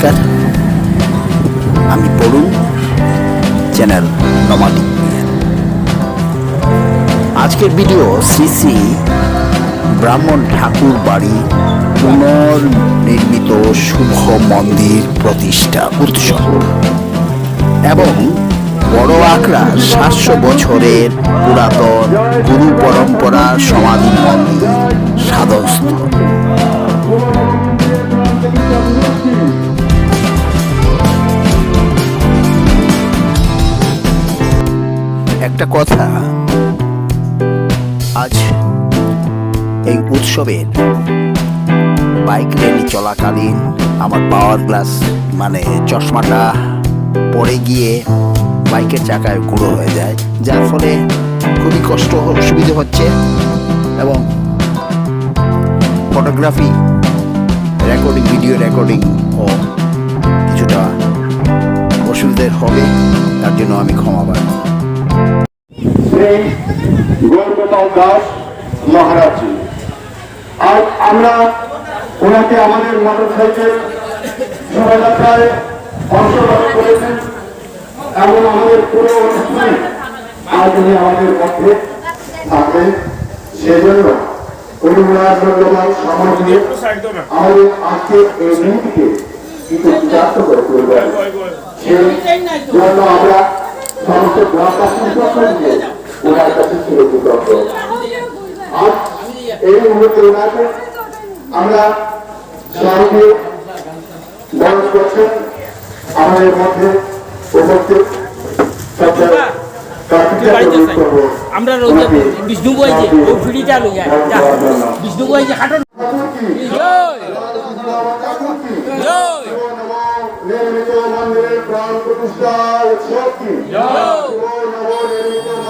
নমস্কার আমি পড়ুন, চ্যানেল নমাডিক আজকের ভিডিও শ্রী শ্রী ব্রাহ্মণ ঠাকুর বাড়ি পুনর্নির্মিত শুভ মন্দির প্রতিষ্ঠা উৎসব এবং বড় আখড়া সাতশো বছরের পুরাতন গুরু পরম্পরা সমাধি মন্দির সাধস্থল একটা কথা আজ এই উৎসবের বাইক র্যালি চলাকালীন আমার পাওয়ার গ্লাস মানে চশমাটা পড়ে গিয়ে বাইকের চাকায় গুঁড়ো হয়ে যায়। যার ফলে খুবই কষ্ট অসুবিধে হচ্ছে এবং ফটোগ্রাফি রেকর্ডিং ভিডিও রেকর্ডিং ও কিছুটা অসুবিধের হবে, তার জন্য আমি ক্ষমা পাচ্ছি শ্রী গৌরগোপাল দাস মহারাজি। আজ আমরা ওনাকে আমাদের মোটরসাইকেল শোভাযাত্রায় অংশগ্রহণ করেছেন এবং আমাদের পুরো অনুষ্ঠানে আজ উনি আমাদের মধ্যে থাকবেন। সেজন্য আমাদের আজকে এই দিনটিকে ওনার কাছে চিরকৃতজ্ঞ। আজ এই মুহূর্তে ওনাকে আমরা সবাইকে বরণ করছেন আমাদের মধ্যে উপস্থিত আমরা বিষ্ণু বই যে ও ফিরিটা লই যায় বিষ্ণু বই যে হাঁটো জয়। জয়। নির্মিত মন্দিরের প্রাণ প্রতিষ্ঠা উৎসব কি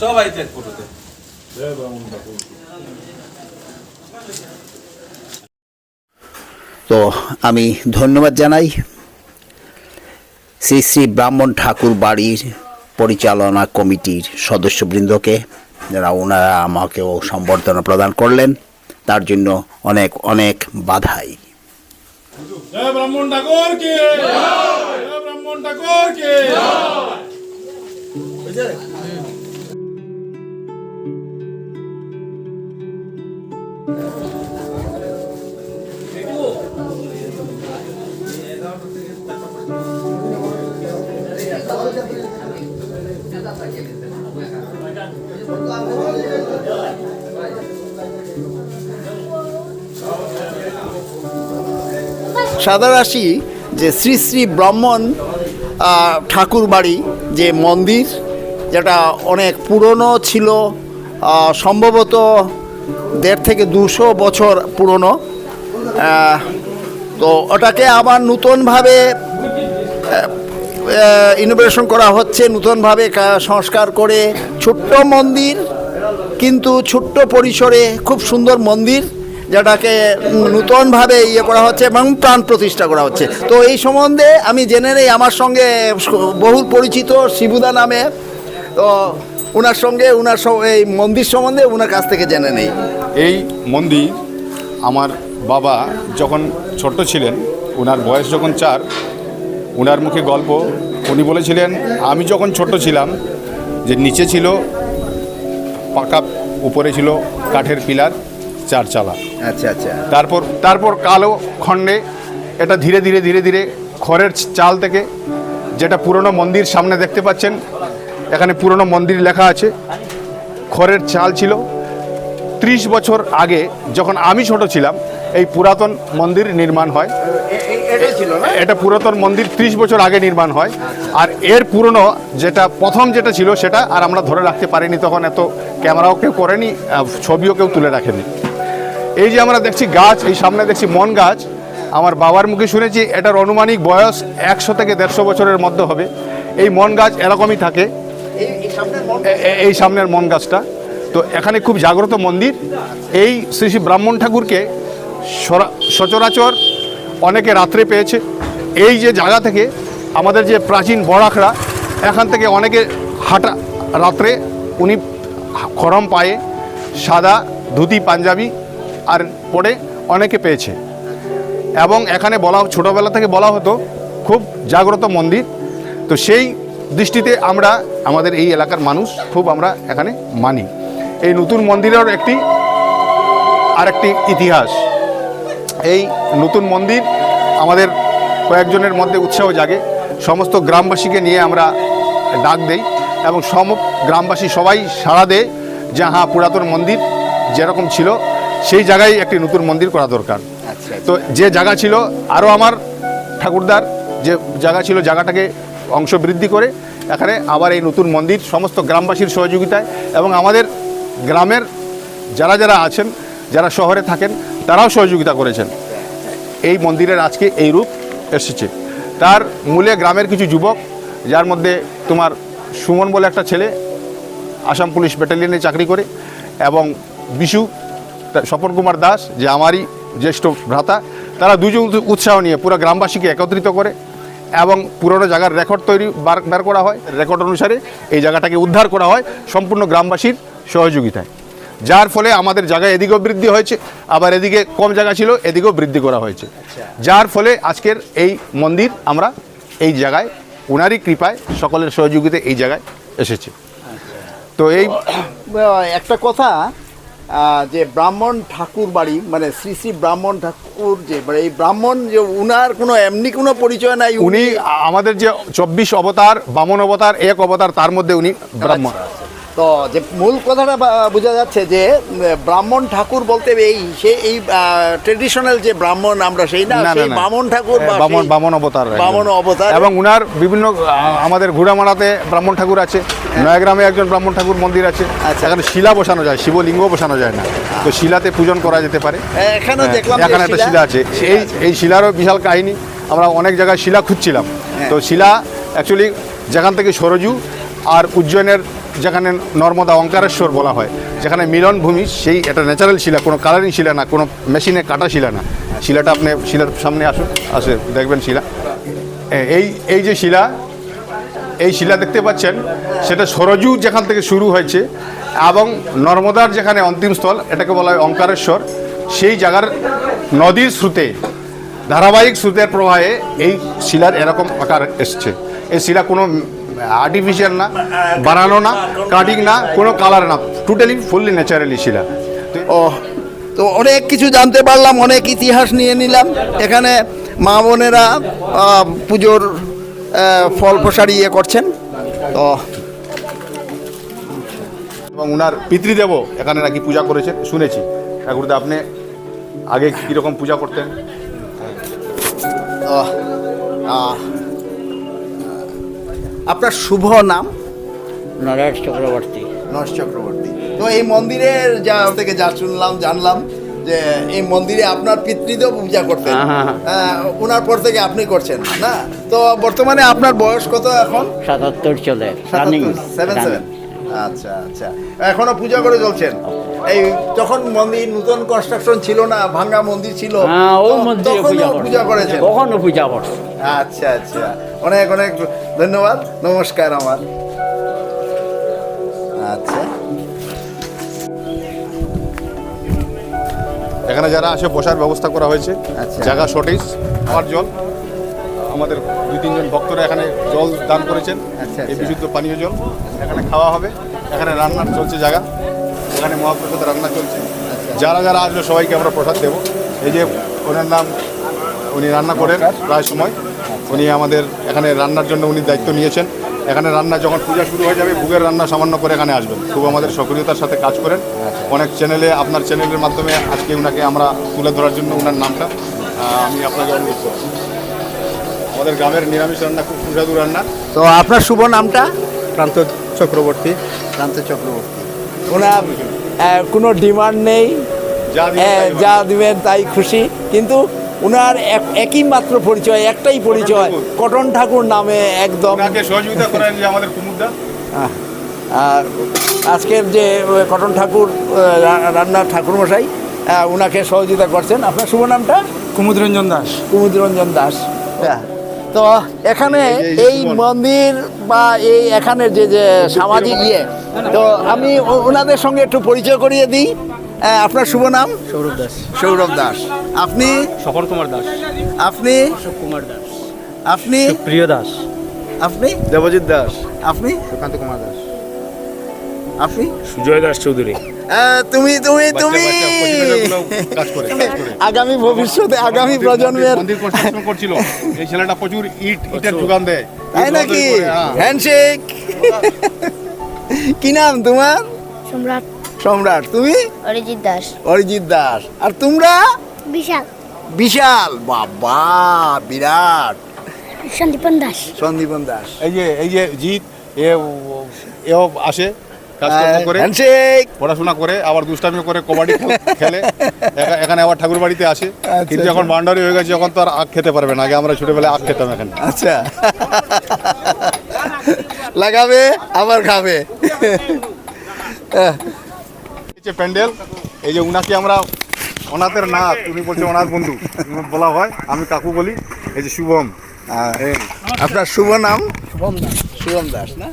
সব আইছে ফটোতে তো আমি ধন্যবাদ জানাই। শ্রী শ্রী ব্রাহ্মণ ঠাকুর বাড়ির পরিচালনা কমিটির সদস্যবৃন্দকে যারা ওনারা আমাকেও সম্বর্ধনা প্রদান করলেন তার জন্য অনেক অনেক বাধাই। ব্রাহ্মণ ঠাকুর কে ব্রাহ্মণ ঠাকুর কে সাদা রাশি যে শ্রী শ্রী ব্রাহ্মণ ঠাকুর বাড়ি যে মন্দির যেটা অনেক পুরনো ছিল সম্ভবত দেড় থেকে দুশো বছর পুরনো। তো ওটাকে আবার নতুনভাবে ইনোভেশন করা হচ্ছে, নতুনভাবে সংস্কার করে। ছোট্ট মন্দির, কিন্তু ছোট্ট পরিসরে খুব সুন্দর মন্দির, যেটাকে নূতনভাবে ইয়ে করা হচ্ছে এবং প্রাণ প্রতিষ্ঠা করা হচ্ছে। তো এই সম্বন্ধে আমি জেনে নেই, আমার সঙ্গে বহুল পরিচিত শিবুদা নামে। তো ওনার সঙ্গে ওনার এই মন্দির সম্বন্ধে ওনার কাছ থেকে জেনে নেই। এই মন্দির আমার বাবা যখন ছোট্ট ছিলেন ওনার বয়স যখন চার ওনার মুখে গল্প উনি বলেছিলেন আমি যখন ছোট ছিলাম যে নিচে ছিল পাকা উপরে ছিল কাঠের পিলার চার চালা। আচ্ছা আচ্ছা। তারপর তারপর কালো খণ্ডে এটা ধীরে ধীরে ধীরে ধীরে খড়ের চাল থেকে যেটা পুরনো মন্দির সামনে দেখতে পাচ্ছেন এখানে পুরনো মন্দির লেখা আছে। খড়ের চাল ছিল। ত্রিশ বছর আগে যখন আমি ছোট ছিলাম, এই পুরাতন মন্দির নির্মাণ হয়। এটা পুরাতন মন্দির ত্রিশ বছর আগে নির্মাণ হয়। আর এর পুরনো যেটা প্রথম যেটা ছিল সেটা আর আমরা ধরে রাখতে পারিনি তখন, এত ক্যামেরাও কেউ করেনি ছবিও কেউ তুলে রাখেনি। এই যে আমরা দেখছি গাছ, এই সামনে দেখছি মন গাছ। আমার বাবার মুখে শুনেছি, এটার অনুমানিক বয়স একশো থেকে দেড়শো বছরের মধ্যে হবে। এই মন গাছ এরকমই থাকে। এই সামনের মন গাছটা। তো এখানে খুব জাগ্রত মন্দির। এই শ্রী শ্রী ব্রাহ্মণ ঠাকুরকে সচরাচর অনেকে রাত্রে পেয়েছে। এই যে জায়গা থেকে আমাদের যে প্রাচীন বড়াখড়া এখান থেকে অনেকে হাঁটা রাত্রে উনি খরম পায়ে সাদা ধুতি, পাঞ্জাবি আর পরে অনেকে পেয়েছে। এবং এখানে বলা ছোটোবেলা থেকে বলা হতো, খুব জাগ্রত মন্দির। তো সেই দৃষ্টিতে আমরা আমাদের এই এলাকার মানুষ খুব আমরা এখানে মানি। এই নতুন মন্দিরের একটি আরেকটি ইতিহাস। এই নতুন মন্দির আমাদের কয়েকজনের মধ্যে উৎসাহ জাগে। সমস্ত গ্রামবাসীকে নিয়ে আমরা ডাক দেই এবং সম গ্রামবাসী সবাই সাড়া দেয় যে হ্যাঁ পুরাতন মন্দির যেরকম ছিল সেই জায়গায় একটি নতুন মন্দির করা দরকার। আচ্ছা তো যে জায়গা ছিল আরও আমার ঠাকুরদার যে জায়গা ছিল জায়গাটাকে অংশ বৃদ্ধি করে। এখানে আবার এই নতুন মন্দির, সমস্ত গ্রামবাসীর সহযোগিতায় এবং আমাদের গ্রামের যারা যারা আছেন, যারা শহরে থাকেন, তারাও সহযোগিতা করেছেন। এই মন্দিরের আজকে এই রূপ এসেছে। তার মূলে গ্রামের কিছু যুবক, যার মধ্যে তোমার সুমন বলে একটা ছেলে, আসাম পুলিশ ব্যাটালিয়নে চাকরি করে এবং বিশু স্বপন কুমার দাস, যে আমারই জ্যেষ্ঠ ভ্রাতা, তারা দুজন উৎ- উৎসাহ নিয়ে পুরো গ্রামবাসীকে একত্রিত করে এবং পুরনো জায়গার রেকর্ড তৈরি বার করা হয়। রেকর্ড অনুসারে এই জায়গাটাকে উদ্ধার করা হয় সম্পূর্ণ গ্রামবাসীর সহযোগিতায়। যার ফলে আমাদের জায়গায় এদিকেও বৃদ্ধি হয়েছে, আবার এদিকে কম জায়গা ছিল, এদিকেও বৃদ্ধি করা হয়েছে। যার ফলে আজকের এই মন্দির আমরা এই জায়গায় উনারই কৃপায় সকলের সহযোগিতায় এই জায়গায় এসেছে। তো এই একটা কথা যে ব্রাহ্মণ ঠাকুর বাড়ি মানে শ্রী শ্রী ব্রাহ্মণ ঠাকুর যে মানে এই ব্রাহ্মণ যে উনার কোনো এমনি কোনো পরিচয় নাই উনি আমাদের যে চব্বিশ অবতার বামন অবতার এক অবতার তার মধ্যে উনি ব্রাহ্মণ। তো যে মূল কথাটা বোঝা যাচ্ছে যে ব্রাহ্মণ ঠাকুর বলতে এই সে এই ট্রেডিশনাল যে ব্রাহ্মণ আমরা সেই না সেই বামন ঠাকুর হ্যাঁ, বামন বামন অবতার। বামন অবতার। এবং উনার বিভিন্ন আমাদের ঘুড়ামারাতে ব্রাহ্মণ ঠাকুর আছে। নয়াগ্রামে একজন ব্রাহ্মণ ঠাকুর মন্দির আছে। আচ্ছা। এখানে শিলা বসানো যায় শিবলিঙ্গ বসানো যায় না। তো শিলাতে পূজন করা যেতে পারে। হ্যাঁ, দেখলাম এখানে একটা শিলা। আছে। এই এই শিলারও বিশাল কাহিনী। আমরা অনেক জায়গায় শিলা খুঁজছিলাম। হ্যাঁ। তো শিলা অ্যাকচুয়ালি যেখান থেকে সরজু আর উজ্জয়নের যেখানে নর্মদা অঙ্কারেশ্বর বলা হয়, যেখানে মিলন ভূমি, সেই এটা ন্যাচারাল শিলা, কোনো কালারিং শিলা না, কোনো মেশিনে কাটা শিলা না। শিলাটা আপনি শিলার সামনে আসুন, আসে, দেখবেন শিলা। এই এই যে শিলা, এই শিলা দেখতে পাচ্ছেন, সেটা সরজু যেখান থেকে শুরু হয়েছে, এবং নর্মদার যেখানে অন্তিম স্থল, এটাকে বলা হয় অঙ্কারেশ্বর, সেই জায়গার নদীর স্রোতে, ধারাবাহিক স্রোতের প্রবাহে এই শিলার এরকম আকার এসছে। এই শিলা কোনো আর্টিফিশিয়াল না বানানো না কাটিং না কোনো কালার না টোটালি ফুললি ন্যাচারালি শিলা ও তো অনেক কিছু জানতে পারলাম অনেক ইতিহাস নিয়ে নিলাম। এখানে মা বোনেরা পুজোর ফল প্রসারী ইয়ে করছেন। তো এবং ওনার পিতৃদেবও এখানে নাকি পূজা করেছেন শুনেছি। ঠাকুরদা আপনি আগে কীরকম পূজা করতেন? আহ, আহ, আপনার শুভ নাম? নরেশ চক্রবর্তী। নরেশ চক্রবর্তী। তো এই মন্দিরের যা থেকে যা শুনলাম জানলাম যে এই মন্দিরে আপনার পিতৃদেব পূজা করতেন। হ্যাঁ, হ্যাঁ। হ্যাঁ, ওনার পর থেকে আপনি করছেন না? তো বর্তমানে আপনার বয়স কত এখন? সাতাত্তর চলে। সেভেন সেভেন আচ্ছা আচ্ছা। এখনও পূজা করে চলছেন? এই তখন মন্দির নতুন কনস্ট্রাকশন ছিল না ভাঙ্গা মন্দির ছিল হ্যাঁ ও তো- মন্দিরে পূজা করছে। কখনো পূজা করছে। আচ্ছা আচ্ছা। অনেক অনেক ধন্যবাদ। নমস্কার আমার। আচ্ছা। এখানে যারা আসে বসার ব্যবস্থা করা হয়েছে। আচ্ছা। জায়গা শর্টেজ খাওয়ার জল। আমাদের দুই তিনজন ভক্তরা এখানে জল দান করেছেন। আচ্ছা, এই আচ্ছা। বিশুদ্ধ পানীয় জল। এখানে খাওয়া হবে। এখানে রান্নার চলছে জায়গা। এখানে মহাপ্রসাদ রান্না চলছে। যারা যারা আসবে সবাইকে আমরা প্রসাদ দেবো। এই যে ওনার নাম উনি রান্না করেন প্রায় সময়। উনি আমাদের এখানে রান্নার জন্য উনি দায়িত্ব নিয়েছেন। এখানে রান্না যখন পূজা শুরু হয়ে যাবে ভোগের রান্না সামান্য করে এখানে আসবেন। খুব আমাদের সক্রিয়তার সাথে কাজ করেন। অনেক চ্যানেলে আপনার চ্যানেলের মাধ্যমে আজকে ওনাকে আমরা তুলে ধরার জন্য ওনার নামটা আমি আপনাকে অনুরোধ করছি। আমাদের গ্রামের নিরামিষ রান্না খুব সুস্বাদু রান্না। তো আপনার শুভ নামটা? প্রান্ত চক্রবর্তী। প্রান্ত চক্রবর্তী। ওনার কোনো ডিমান্ড নেই। যা দিবেন হ্যাঁ, তাই যা হবে। তাই খুশি। কিন্তু ওনার এক- একই মাত্র পরিচয় একটাই পরিচয় কটন ঠাকুর নামে একদম। ওনাকে সহযোগিতা করেন আমাদের কুমুদা আহ, আর আজকের যে কটন ঠাকুর রান্নার ঠাকুরমশাই ওনাকে সহযোগিতা করছেন। আপনার শুভ নামটা? কুমুদরঞ্জন দাস। কুমুদরঞ্জন দাস। হ্যাঁ। তো এখানে এই। মন্দির বা এই এখানে যে যে সামাজিক ইয়ে তো আমি ওনাদের সঙ্গে একটু পরিচয় করিয়ে দিই। আপনার শুভ নাম? সৌরভ দাস। সৌরভ দাস। আপনি? সফর কুমার দাস। আপনি? অশোক কুমার দাস। আপনি? প্রিয় দাস। আপনি? দেবজিৎ দাস। আপনি? সুকান্ত কুমার দাস। আপনি? সুজয় দাস চৌধুরী। আহ, তুমি তুমি তুমি! আগামী ভবিষ্যতে আগামী প্রজন্মের মন্দির কনস্ট্রাকশন করছিল। এই ছেলেটা প্রচুর ইট ইটের যোগান দেয়। তাই নাকি? হ্যাঁ। হ্যান্ডশেক! কি নাম তোমার? সম্রাট। সম্রাট। তুমি? অরিজিৎ দাস। অরিজিৎ দাস। আর তোমরা? বিশাল। বিশাল! বাবা বিরাট! সন্দীপন দাস। সন্দীপন দাস। এই যে এই যে জিৎ এ এও আসে। কাজকর্ম করে পড়াশোনা করে আবার দুষ্টামি করে কবাডি খেলে এখানে আবার ঠাকুর বাড়িতে আসে। আচ্ছা, কিন্তু যখন বাউন্ডারি হয়ে গেছে যখন তো আর আখ খেতে পারবে না। আগে আমরা ছোটবেলায় আখ খেতাম এখানে। আচ্ছা। লাগাবে আবার খাবে। যে প্যান্ডেল এই যে উনাকে আমরা ওনাদের নাথ উনি বলছে ওনার বন্ধু বলা হয় আমি কাকু বলি এই যে শুভম আপনার শুভ নাম? শুভম দাস। শুভম দাস না?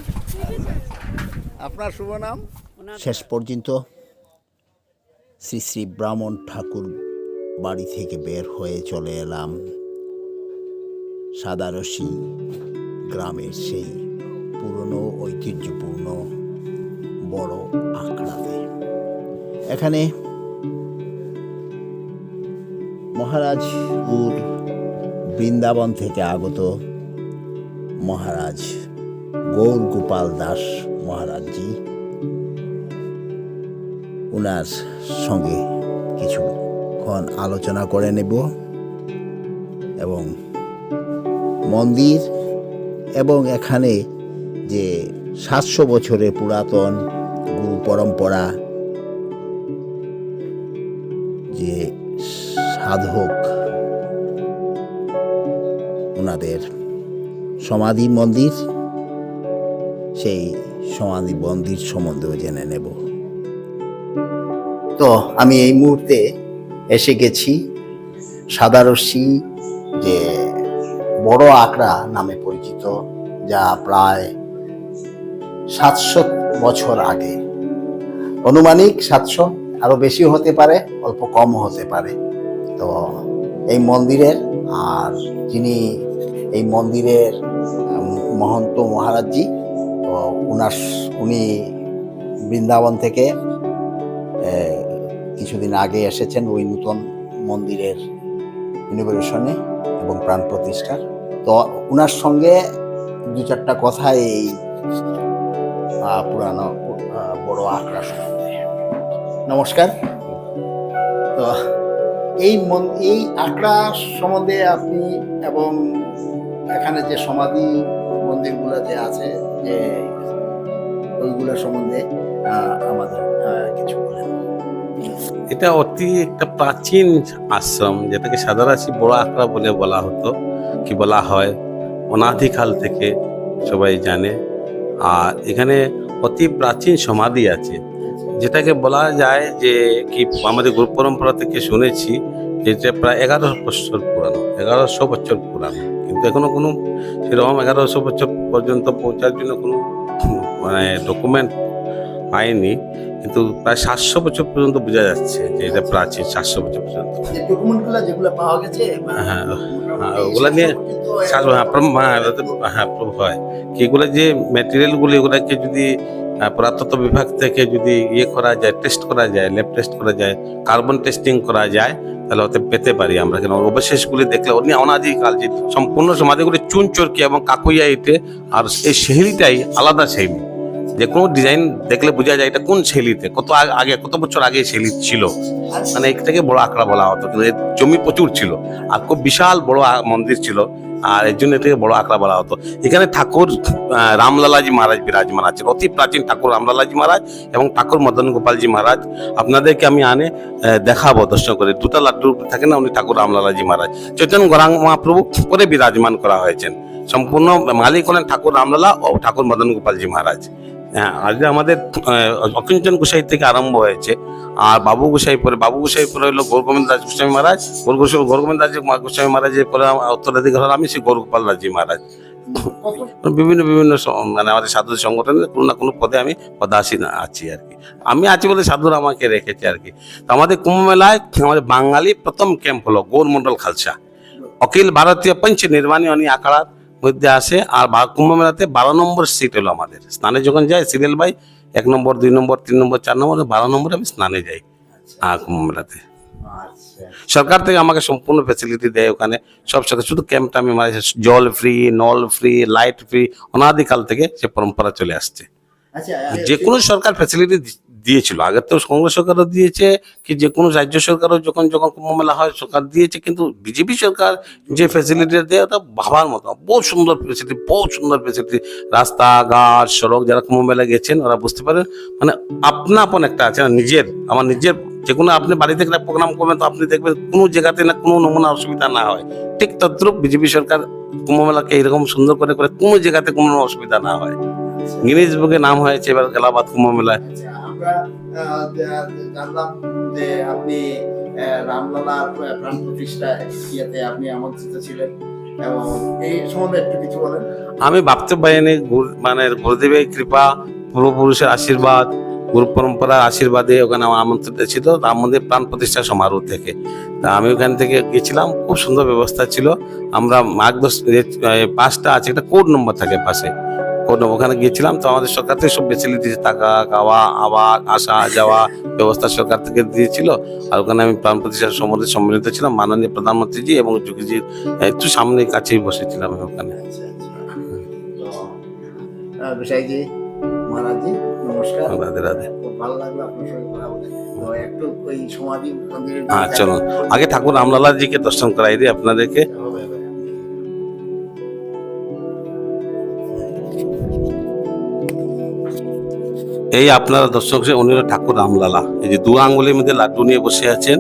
আপনার শুভ নাম? শেষ পর্যন্ত শ্রী শ্রী ব্রাহ্মণ ঠাকুর বাড়ি থেকে বের হয়ে চলে এলাম সাদারসি গ্রামের সেই পুরনো ঐতিহ্যপূর্ণ বড় আখড়াতে। এখানে মহারাজপুর বৃন্দাবন থেকে আগত মহারাজ গৌর গোপাল দাস মহারাজজি। ওনার সঙ্গে কিছুক্ষণ আলোচনা করে নেব এবং মন্দির এবং এখানে যে সাতশো বছরের পুরাতন গুরু পরম্পরা, যে সাধক ওনাদের সমাধি মন্দির, সেই সমাধি মন্দির সম্বন্ধেও জেনে নেব। তো আমি এই মুহূর্তে এসে গেছি সাদারসি যে বড় আঁকড়া নামে পরিচিত, যা প্রায় সাতশো বছর আগে। অনুমানিক সাতশো, আরও বেশি হতে পারে, অল্প কম হতে পারে। তো এই মন্দিরের, আর যিনি এই মন্দিরের মহন্ত মহারাজজি উনার উনি বৃন্দাবন থেকে কিছুদিন আগে এসেছেন ওই নূতন মন্দিরের ইনোভেশনে এবং প্রাণ প্রতিষ্ঠার। তো উনার সঙ্গে দু চারটা কথা এই পুরানো বড় আখড়া সম্বন্ধে। নমস্কার। তো এই মন- এই আখড়া সম্বন্ধে আপনি এবং এখানে যে সমাধি মন্দিরগুলো যে আছে যে ওইগুলো সম্বন্ধে আমাদের কিছু বলেন। এটা অতি একটা প্রাচীন আশ্রম, যেটাকে সাদারাশি বড় আখড়া বলে বলা হতো, কি বলা হয়, অনাদিকাল থেকে সবাই জানে। আর এখানে অতি প্রাচীন সমাধি আছে, যেটাকে বলা যায় যে, কি আমাদের গুরু পরম্পরা থেকে শুনেছি যেটা প্রায় এগারোশো বছর পুরানো, এগারোশো বছর পুরানো। কিন্তু এখনও কোনো সেরকম এগারোশো বছর পর্যন্ত পৌঁছার জন্য কোনো মানে ডকুমেন্ট পাইনি। কিন্তু প্রায় সাতশো বছর পর্যন্ত বোঝা যাচ্ছে যে এটা প্রাচীন সাতশো বছর পর্যন্ত। যে ডকুমেন্টগুলো যেগুলো পাওয়া গেছে হ্যাঁ, হ্যাঁ, ওগুলা নিয়ে হ্যাঁ, হ্যাঁ, হ্যাঁ, প্রুফ হয়। কি এগুলো যে ম্যাটেরিয়ালগুলো এগুলাকে যদি আহ, পুরাতত্ত্ব বিভাগ থেকে যদি ইয়ে করা যায় টেস্ট করা যায় ল্যাব টেস্ট করা যায় কার্বন টেস্টিং করা যায় তাহলে ওতে পেতে পারি আমরা। কেন অবশেষগুলি দেখলে অন্য অনাদিকাল যে সম্পূর্ণ সমাধিগুলি চুন চরকি এবং কাকুইয়া ইটে আর এই শৈলীটাই আলাদা শৈলী যে কোনো ডিজাইন দেখলে বোঝা যায় এটা কোন শৈলীতে কত আগে কত বছর আগে শৈলী ছিল। মানে এটাকে বড় আঁকড়া বলা হতো কিন্তু জমি প্রচুর ছিল। আর খুব বিশাল বড় মন্দির ছিল। আর এর জন্য এটাকে বড় আঁকড়া বলা হতো। এখানে ঠাকুর রামলালাজি মহারাজ বিরাজমান আছেন অতি প্রাচীন ঠাকুর রামলালাজি মহারাজ এবং ঠাকুর মদন গোপালজি মহারাজ। আপনাদেরকে আমি আনে দেখাবো দর্শন করে দুটা লাড্ডু থাকে না, উনি ঠাকুর রামলালাজি মহারাজ। চৈতন্য গরাং মহাপ্রভু করে বিরাজমান করা হয়েছেন। সম্পূর্ণ মালিক হলেন ঠাকুর রামলালা ও ঠাকুর মদন গোপালজি মহারাজ। হ্যাঁ আজকে আমাদের অকিঞ্চন গোসাই থেকে আরম্ভ হয়েছে। আর বাবু গোসাই পরে, বাবু গোসাই পরে হলো গৌরগোবিন্দ দাস গোস্বামী মহারাজ। গৌর গোস্বামী গৌরগোবিন্দ দাস গোস্বামী মহারাজের পরে উত্তরাধিকার হলো আমি, সেই গৌরগোপাল দাসজি মহারাজ। বিভিন্ন বিভিন্ন মানে আমাদের সাধু সংগঠনের কোনো না কোনো পদে আমি পদাসীন আছি আর কি। আমি আছি বলে সাধুরা আমাকে রেখেছে আর কি। তো আমাদের কুম্ভ মেলায় আমাদের বাঙালি প্রথম ক্যাম্প হলো গৌরমন্ডল খালসা। অখিল ভারতীয় পঞ্চ নির্মাণী অনি আখড়ার। মধ্যে আসে আর কুম্ভ মেলাতে বারো নম্বর সিট হলো আমাদের। স্নানে যখন যাই সিরিয়াল বাই এক নম্বর দুই নম্বর তিন নম্বর চার নম্বর বারো নম্বরে আমি স্নানে যাই কুম্ভ মেলাতে। সরকার থেকে আমাকে সম্পূর্ণ ফেসিলিটি দেয় ওখানে সব সাথে শুধু ক্যাম্পটা আমি মানে জল ফ্রি নল ফ্রি লাইট ফ্রি অনাদিকাল থেকে সে পরম্পরা চলে আসছে। আচ্ছা যে কোনো সরকার ফ্যাসিলিটি দিয়েছিল। আগে তো কংগ্রেস সরকারও দিয়েছে কি যে কোনো রাজ্য সরকারও যখন যখন কুম্ভ মেলা হয় সরকার দিয়েছে কিন্তু বিজেপি সরকার যে ফ্যাসিলিটি দেয় ওটা ভাবার মতো বহু সুন্দর ফ্যাসিলিটি বহু সুন্দর ফ্যাসিলিটি রাস্তাঘাট সড়ক যারা কুম্ভ মেলা গেছেন ওরা বুঝতে পারেন। মানে আপনা আপন একটা আছে না নিজের আমার নিজের যে কোনো আপনি বাড়িতে একটা প্রোগ্রাম করবেন তো আপনি দেখবেন কোনো জায়গাতে না কোনো নমুনা অসুবিধা না হয়। ঠিক তদ্রুপ বিজেপি সরকার কুম্ভ মেলাকে এরকম সুন্দর করে করে কোনো জায়গাতে কোনো অসুবিধা না হয়। গিনিজ বুকে নাম হয়েছে এবার এলাহাবাদ কুম্ভ মেলায় আচ্ছা, আমরা জানলাম যে আপনি রামলালার প্রাণ প্রতিষ্ঠায় ইয়েতে আপনি আমন্ত্রিত ছিলেন এবং এই সম্বন্ধে একটু কিছু বলেন। আমি ভাবতে পারিনি মানে গুরুদেবের কৃপা, পূর্বপুরুষের আশীর্বাদ, গুরু পরম্পরার আশীর্বাদে ওখানে আমার আমন্ত্রিত ছিল রাম মন্দির প্রাণ প্রতিষ্ঠা সমারোহ থেকে। তা আমি ওখান থেকে গেছিলাম, খুব সুন্দর ব্যবস্থা ছিল। আমরা মার্গদর্শ পাঁচটা আছে, একটা কোড নম্বর থাকে পাশে। নম্বর ওখানে গিয়েছিলাম তো আমাদের সরকার থেকে সব ফেসিলিটি থাকা খাওয়া আবার আসা যাওয়া ব্যবস্থা সরকার থেকে দিয়েছিল। আর ওখানে আমি প্রাণ প্রতিষ্ঠা সম্বন্ধে সম্মিলিত ছিলাম। মাননীয় প্রধানমন্ত্রীজি এবং যোগীজির একটু সামনে কাছেই বসেছিলাম আমি ওখানে। আচ্ছা বিষয়জি মহারাজজি নমস্কার। রাধে রাধে। ভালো লাগল আপনার সঙ্গে কথা বলে। একটু ওই সমাধি মন্দিরের চলুন। আগে ঠাকুর রামলালাজিকে দর্শন করাই দিই আপনাদেরকে। এই আপনারা দর্শক যে উনি ঠাকুর রামলালা। এই যে দু আঙ্গুলের মধ্যে লাড্ডু নিয়ে বসে আছেন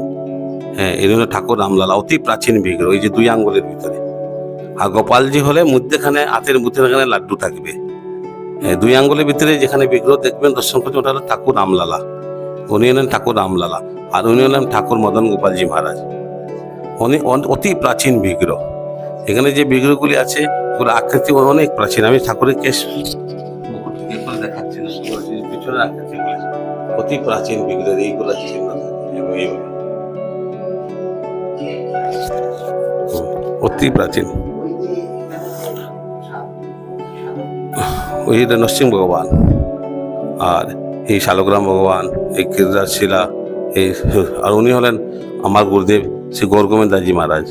হ্যাঁ এই হলো ঠাকুর রামলালা অতি প্রাচীন বিগ্রহ এই যে দুই আঙ্গুলের ভিতরে। আর গোপালজি হলে মধ্যেখানে হাতের মধ্যেখানে লাড্ডু থাকবে। হ্যাঁ, দুই আঙ্গুলের ভিতরে যেখানে বিগ্রহ দেখবেন দর্শন করছেন ওটা হলো ঠাকুর রামলালা। উনি হলেন ঠাকুর রামলালা আর উনি হলেন ঠাকুর মদন গোপালজি মহারাজ। উনি অতি প্রাচীন বিগ্রহ। এখানে যে বিগ্রহগুলি আছে ওগুলো আকৃতি অনেক প্রাচীন। আমি ঠাকুরের কেশ সুন্দর জিনিস, পিছনের অতি প্রাচীন বিগ্রহ এইগুলো চিহ্ন এবং এইগুলো। অতি প্রাচীন ওই নরসিংহ ভগবান আর এই শালগ্রাম ভগবান এই কীর্তার শিলা এই আর উনি হলেন আমার গুরুদেব শ্রী গৌর গৌরগোবিন্দাজি মহারাজ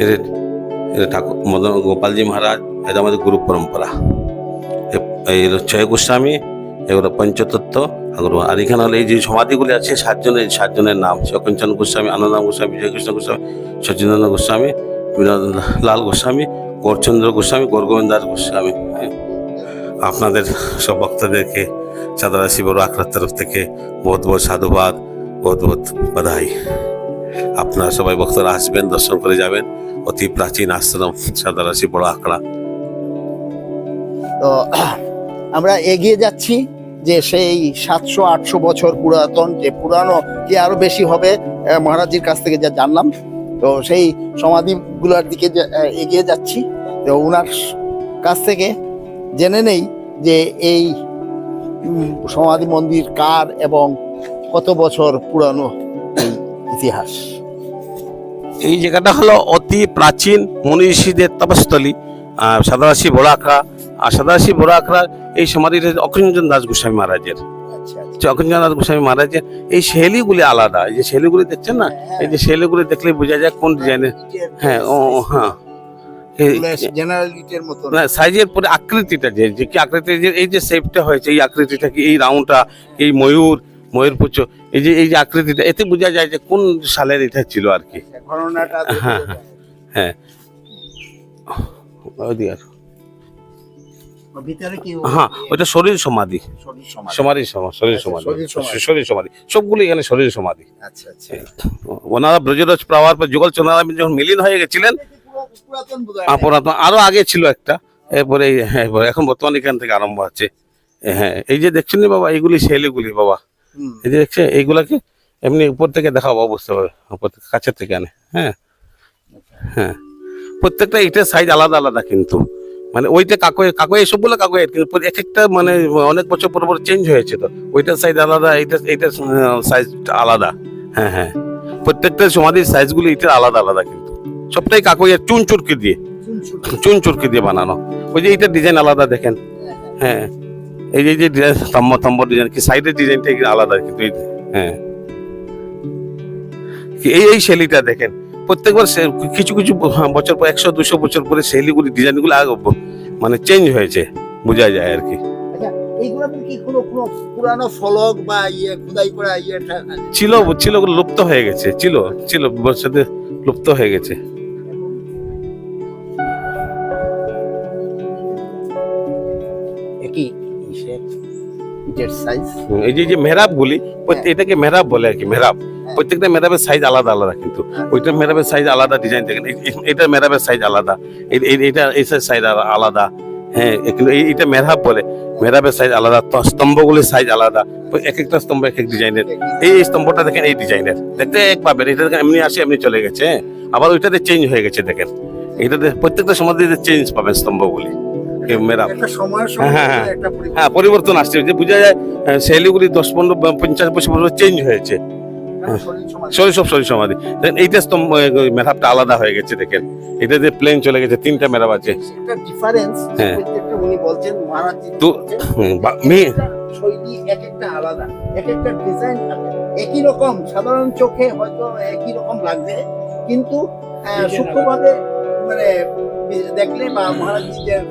এটা ঠাকুর, মদন, গোপালজি মহারাজ এটা আমাদের গুরু পরম্পরা এ- এই হলো ছয় গোস্বামী এগুলো পঞ্চতত্ত্ব, আর এখানে হলো এই যে সমাধিগুলি আছে, সাতজনের সাতজনের নাম সকঞ্চন গোস্বামী আনন্দরাম গোস্বামী, বিজয়কৃষ্ণ গোস্বামী সচিন্দ্র গোস্বামী লাল গোস্বামী, গৌরচন্দ্র গোস্বামী গৌরগোবিন্দ দাস গোস্বামী হ্যাঁ। আপনাদের সব ভক্তদেরকে সাদারাশি বড় আখড়ার তরফ থেকে বহুত বহুত সাধুবাদ, বহুত বহুত বাধাই আপনারা সবাই ভক্তরা আসবেন দর্শন করে যাবেন। অতি প্রাচীন আশ্রম সাদারাশি বড় আখড়া। তো আমরা এগিয়ে যাচ্ছি যে সেই সাতশো আটশো বছর পুরাতন যে পুরানো কি আরও বেশি হবে আহ, মহারাজজির কাছ থেকে যা জানলাম। তো সেই সমাধিগুলোর দিকে এগিয়ে যাচ্ছি। তো ওনার কাছ থেকে জেনে নেই যে এই সমাধি মন্দির কার এবং কত বছর পুরানো? ইতিহাস। এই জায়গাটা হলো অতি প্রাচীন মনীষীদের তপস্থলী সাদারাশি আখড়া আর সাদারাশি আখড়া এই সমাধিটা অক্ষঞ্জন দাস গোস্বামী মহারাজের। আচ্ছা আচ্ছা। দাস গোস্বামী মহারাজের এই শৈলীগুলি আলাদা। এই যে শৈলীগুলি দেখছেন না? এই যে শৈলীগুলি দেখলে বোঝা যায় কোন ডিজাইনের হ্যাঁ ও হ্যাঁ। না? সাইজের পরে আকৃতিটা যে যে কি আকৃতি এই যে শেপটা হয়েছে এই আকৃতিটা কি এই রাউন্ডটা এই ময়ূর ময়ূর পুচ্ছ এই যে এই যে আকৃতিটা এতে বোঝা যায় যে কোন সালের এটা ছিল আর কি। হ্যাঁ, হ্যাঁ। কি হ্যাঁ ওইটা শরীর সমাধি। শরীর সমাধি। শরীর সমাধি। শরীর সমাধি। সবগুলো এখানে শরীর সমাধি। আচ্ছা আচ্ছা। ওনারা ব্রজরাজ পাওয়ার পর যুগল চন্দ্রামী যখন মিলিন হয়ে গেছিলেন পুরো- পুরাতন আরও আগে ছিল একটা। এরপরে হ্যাঁ, এখন বর্তমানে এখান থেকে আরম্ভ আছে। হ্যাঁ এই যে দেখছেন বাবা এইগুলি শৈলীগুলি বাবা। এই দেখছে এইগুলাকে এমনি উপর থেকে দেখাবো বুঝতে পারবে উপর থেকে কাছের থেকে আনে হ্যাঁ? হ্যাঁ। প্রত্যেকটা ইটের সাইজ আলাদা আলাদা কিন্তু। মানে ওইটা কাকু কাকু এসবগুলো কাকু কিন্তু এক একটা মানে অনেক বছর পর পর চেঞ্জ হয়েছে তো। ওইটার সাইজ আলাদা এইটা এইটার সাইজ আলাদা হ্যাঁ হ্যাঁ। প্রত্যেকটা সমাধির সাইজগুলো ইটের আলাদা আলাদা কিন্তু। সবটাই কাকু চুন চুরকি দিয়ে চুন চুরকি। দিয়ে বানানো। ওই যে এইটার ডিজাইন আলাদা দেখেন হ্যাঁ। এই যে যে ডিজাইন স্তম্ভ স্তম্ভ ডিজাইন কি সাইডের ডিজাইনটা আলাদা কিন্তু এই হ্যাঁ। এই এই শৈলীটা দেখেন প্রত্যেকবার কিছু কিছু বছর পর একশো দুশো বছর পরে শৈলীগুলি ডিজাইনগুলো আগে মানে চেঞ্জ হয়েছে বোঝা যায় আর কি। আচ্ছা ইয়ে ছিল ছিল লুপ্ত হয়ে গেছে ছিল ছিল বছরে লুপ্ত হয়ে গেছে। সাইজ এই যে যে মেহরাব এটাকে মেহরাব বলে আর কি মেহরাব। প্রত্যেকটা মেহরাবের সাইজ আলাদা আলাদা কিন্তু। মেহরাবের সাইজ আলাদা ডিজাইন দেখেন মেহরাবের সাইজ আলাদা। এই- এই- সাইজ আলাদা। হ্যাঁ কিন্তু এই- এইটা মেহরাব বলে। মেহরাবের সাইজ আলাদা স্তম্ভগুলির সাইজ আলাদা। এক একটা স্তম্ভ এক এক ডিজাইনের এই স্তম্ভটা দেখেন এই ডিজাইনের দেখতে এক পাবেন এটা এমনি আসে এমনি চলে গেছে হ্যাঁ। আবার ওইটাতে চেঞ্জ হয়ে গেছে দেখেন। এটাতে প্রত্যেকটা সমাধিতে চেঞ্জ পাবেন স্তম্ভগুলি। মেহরাব হ্যাঁ, হ্যাঁ, পরিবর্তন। হ্যাঁ পরিবর্তন আসছে। যে বোঝা যায় শৈলীগুলি দশ পনেরো পঞ্চাশ বছর চেঞ্জ হয়েছে। শরীর সমাজ শরীর সব শরীর সমাধি। দেখেন এইটা স্তম্ভ মেধাবটা আলাদা হয়ে গেছে দেখেন। এটা যে প্লেন চলে গেছে তিনটা মেধাব আছে। ডিফারেন্স হ্যাঁ। উনি বলছেন তো মেয়ে শৈলী এক একটা আলাদা এক একটা ডিজাইন একই রকম সাধারণ চোখে হয়তো একই রকম লাগবে কিন্তু সূক্ষ্মভাবে মানে দেখলে বা মহারাজ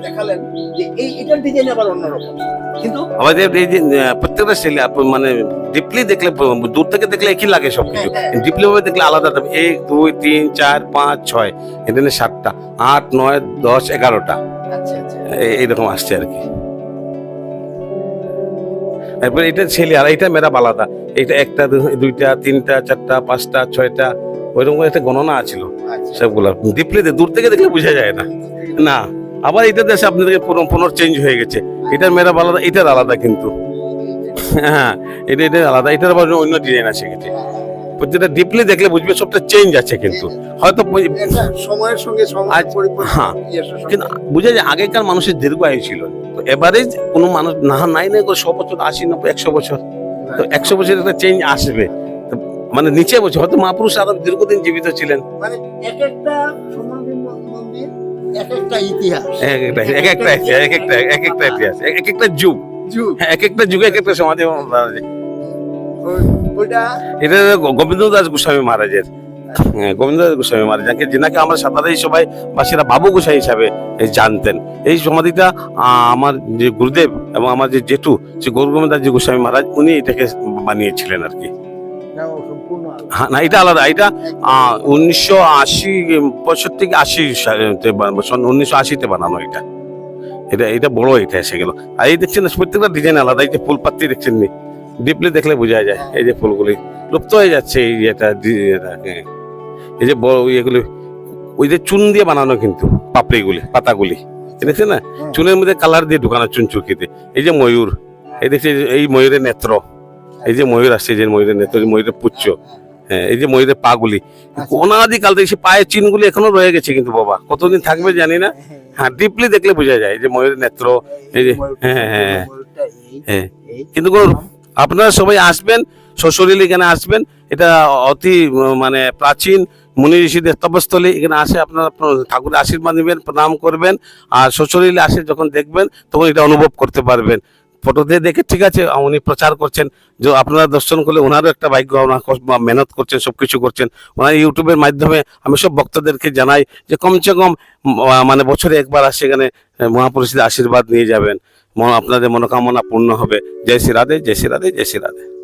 দেখালেন যে এই এটার ডিজাইন আবার অন্যরকম। কিন্তু আমাদের এই যে প্রত্যেকটা মানে ডিপলি দেখলে দূর থেকে দেখলে একই লাগে সবকিছু। হ্যাঁ, হ্যাঁ। ডিপলি ভাবে দেখলে আলাদা। এক দুই তিন চার পাঁচ ছয় এখানে সাতটা আট নয় দশ এগারোটা। আচ্ছা আচ্ছা। এই- এইরকম আসছে আর কি। এরপর এটা ছেলে আর এটা মেরা আলাদা। এটা একটা দুইটা তিনটা চারটা পাঁচটা ছয়টা ওইরকম একটা গণনা আচ্ছা সবগুলা। ডিপলিতে দূর থেকে দেখলে বোঝা যায় না। না আবার এটা দেশে আপনাদেরকে পুনর চেঞ্জ হয়ে গেছে। এটার মেরা আলাদা এটার আলাদা কিন্তু। হ্যাঁ এটা এটা আলাদা এটার আবার অন্য ডিজাইন আছে কিন্তু প্রত্যেকটা ডিপলি দেখলে বুঝবে সবটা চেঞ্জ আছে কিন্তু। হয়তো সময়ের সঙ্গে হ্যাঁ। কিন্তু বুঝা যায় আগেকার মানুষের দীর্ঘায়ু ছিল। তো এভারেজ কোনো মানুষ না নাই নাই করে শো বছর আশি নব্বই একশো বছর। তো একশো বছর একটা চেঞ্জ আসবে। মানে নিচে বসে হয়তো মহাপুরুষ আরও দীর্ঘদিন জীবিত ছিলেন। মানে এক একটা সমাধি মন্দির এক একটা ইতিহাস। এক একটা এক একটা এক একটা এক একটা ইতিহাস এক এক একটা যুগ। যুগ। হ্যাঁ, এক একটা যুগে এক একটা সমাধি ওইটা এটা গোবিন্দ দাস গোস্বামী মহারাজের। হ্যাঁ, গোবিন্দ গোস্বামী মহারাজ যাকে যেনাকে আমরা সবাই বাসীরা বাবু গোসাই হিসাবে জানতেন। এই সমাধিটা আমার যে গুরুদেব এবং আমার যে জেঠু সে গৌর গোবিন্দ গোস্বামী মহারাজ উনি এটাকে বানিয়েছিলেন আর কি। হ্যাঁ, না এটা আলাদা এটা উনিশশো আশি পঁয়ষট্টি আশি উনিশশো আশিতে বানানো এটা এটা এটা বড় এটা এসে গেল আর এই দেখছেন প্রত্যেকটা ডিজাইন আলাদা এই যে ফুল পাত্তি দেখছেন নি ডিপলি দেখলে বোঝা যায় এই যে ফুলগুলি লুপ্ত হয়ে যাচ্ছে এই এটা হ্যাঁ। এই যে বড় ইয়েগুলি ওই যে চুন দিয়ে বানানো কিন্তু পাপড়িগুলি পাতাগুলি দেখছেন না চুনের মধ্যে কালার দিয়ে ঢুকানো চুন চুকিতে এই যে ময়ূর এই দেখছি এই ময়ূরের নেত্র এই যে ময়ূর আসছে যে ময়ূরের নেত্র ময়ূরের পুচ্ছ হ্যাঁ এই যে ময়ূরের পাগুলি অনাদি কাল থেকে সে পায়ের চিহ্নগুলি এখনও রয়ে গেছে কিন্তু বাবা কতদিন থাকবে জানি না। হ্যাঁ ডিপলি দেখলে বোঝা যায় যে ময়ূরের নেত্র এই যে হ্যাঁ হ্যাঁ হ্যাঁ। কিন্তু আপনারা সবাই আসবেন সশরীরে এখানে আসবেন এটা অতি মানে প্রাচীন মুনি ঋষিদের তপস্থলী এখানে আসে আপনারা ঠাকুরের আশীর্বাদ নেবেন প্রণাম করবেন আর সশরীরে আসে যখন দেখবেন তখন এটা অনুভব করতে পারবেন। ফটোতে দেখে ঠিক আছে উনি প্রচার করছেন। যে আপনারা দর্শন করলে ওনারও একটা ভাগ্য ওনার মেহনত করছেন সব কিছু করছেন। ওনার ইউটিউবের মাধ্যমে আমি সব ভক্তদেরকে জানাই যে কমসে কম মানে বছরে একবার আসে এখানে মহাপুরুষদের আশীর্বাদ নিয়ে যাবেন। আপনাদের মনোকামনা পূর্ণ হবে। জয় শ্রী রাধে, জয় শ্রী রাধে, জয় শ্রী রাধে।